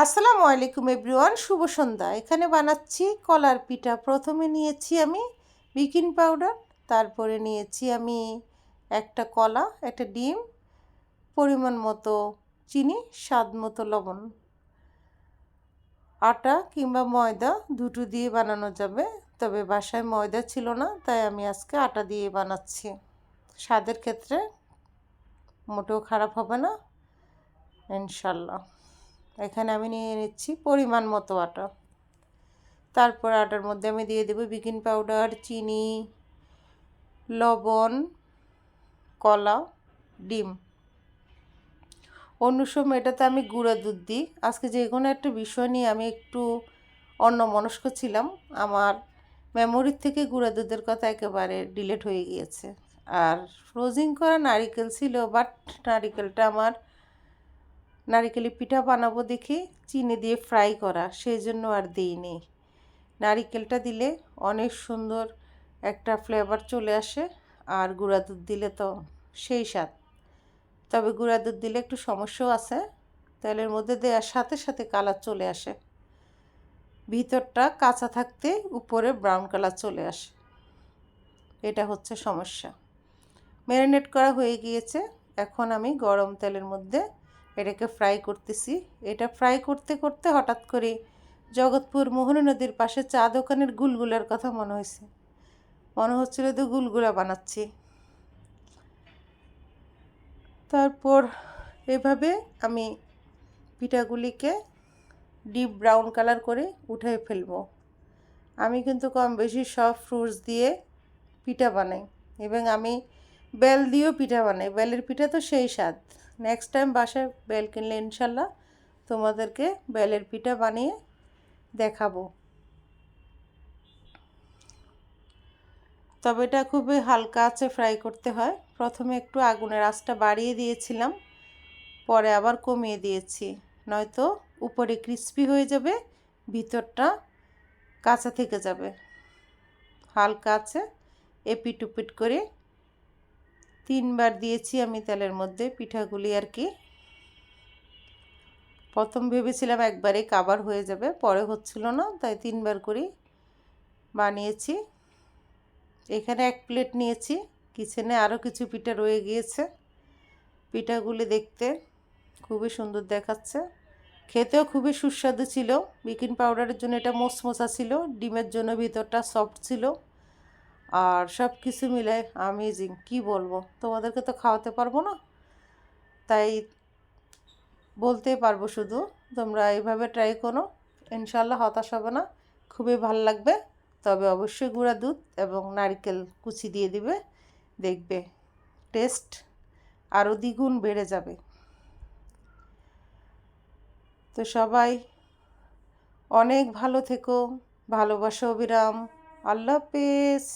আসসালামু আলাইকুম এভরিওয়ান, শুভ সন্ধ্যা। এখানে বানাচ্ছি কলার পিঠা। প্রথমে নিয়েছি আমি বেকিং পাউডার, তারপরে নিয়েছি আমি একটা কলা, একটা ডিম, পরিমাণ মতো চিনি, স্বাদ মতো লবণ। আটা কিংবা ময়দা দুটো দিয়ে বানানো যাবে, তবে বাসায় ময়দা ছিল না, তাই আমি আজকে আটা দিয়ে বানাচ্ছি। স্বাদের ক্ষেত্রে মোটেও খারাপ হবে না, ইনশাল্লাহ। এখানে আমি নিয়ে নিচ্ছি পরিমাণ মতো আটা। তারপর আটার মধ্যে আমি দিয়ে দেবো বেকিং পাউডার, চিনি, লবণ, কলা, ডিম। অন্য সময় এটাতে আমি গুঁড়া দুধ দিই। আজকে যে কোনো একটা বিষয় নিয়ে আমি একটু অন্য মনস্ক ছিলাম। আমার মেমোরির থেকে গুঁড়া দুধের কথা একেবারে ডিলেট হয়ে গিয়েছে। আর ফ্রোজিং করা নারিকেল ছিল বাট নারিকেলটা আমার নারিকেলি পিঠা বানাবো দেখি চিনি দিয়ে ফ্রাই করা সেই জন্য আর দিই দিইনি নারিকেলটা দিলে অনেক সুন্দর একটা ফ্লেভার চলে আসে, আর গুঁড়া দুধ দিলে তো সেই স্বাদ। তবে গুঁড়া দুধ দিলে একটু সমস্যাও আছে, তেলের মধ্যে দেওয়ার সাথে সাথে কালার চলে আসে। ভিতরটা কাঁচা থাকতে উপরে ব্রাউন কালার চলে আসে। এটা হচ্ছে সমস্যা। ম্যারিনেট করা হয়ে গিয়েছে, এখন আমি গরম তেলের মধ্যে এটাকে ফ্রাই করতেছি। এটা ফ্রাই করতে করতে হঠাৎ করে জগৎপুর মোহনী নদীর পাশে চা দোকানের গুলগুলার কথা মনে হয়েছে। মনে হচ্ছিল তো গুলগুলা বানাচ্ছি। তারপর এভাবে আমি পিঠাগুলিকে ডিপ ব্রাউন কালার করে উঠে ফেলব। আমি কিন্তু কম বেশি সব ফ্রুটস দিয়ে পিঠা বানাই এবং আমি বেল দিয়েও পিঠা বানাই। বেলের পিঠা তো সেই স্বাদ। নেক্সট টাইম বাসায় বেল কিনলে ইনশাল্লাহ তোমাদেরকে বেলের পিঠা বানিয়ে দেখাবো। তবে এটা খুবই হালকা আছে ফ্রাই করতে হয়। প্রথমে একটু আগুনের আঁচটা বাড়িয়ে দিয়েছিলাম, পরে আবার কমিয়ে দিয়েছি। নয়তো উপরে ক্রিস্পি হয়ে যাবে, ভিতরটা কাঁচা থেকে যাবে। হালকা আছে এপিট উপিট করে তিনবার দিয়েছি আমি তেলের মধ্যে পিঠাগুলি আর কি। প্রথম ভেবেছিলাম একবারে কাবার হয়ে যাবে, পরে হচ্ছিল না, তাই তিনবার করি বানিয়েছি। এখানে এক প্লেট নিয়েছি, কিচেনে আরও কিছু পিঠা রয়ে গিয়েছে। পিঠাগুলি দেখতে খুবই সুন্দর দেখাচ্ছে। খেতেও খুবই সুস্বাদু ছিল। বেকিং পাউডারের জন্য এটা মোসমোসা ছিল, ডিমের জন্য ভিতরটা সফট ছিল। আর সব কিছু মিলে আমেজিং কি বলব? তোমাদেরকে তো খাওয়াতে পারব না। তাই বলতে পারব শুধু, তোমরা এইভাবে ট্রাই করো। ইনশাল্লাহ হতাশ হবে না, খুবই ভালো লাগবে। তবে অবশ্যই গুঁড়া দুধ এবং নারকেল কুচি দিয়ে দিবে, দেখবে টেস্ট আরও দ্বিগুণ বেড়ে যাবে। তো সবাই অনেক ভালো থেকো, ভালোবাসো অবিরাম, আল্লাহ হাফেজ।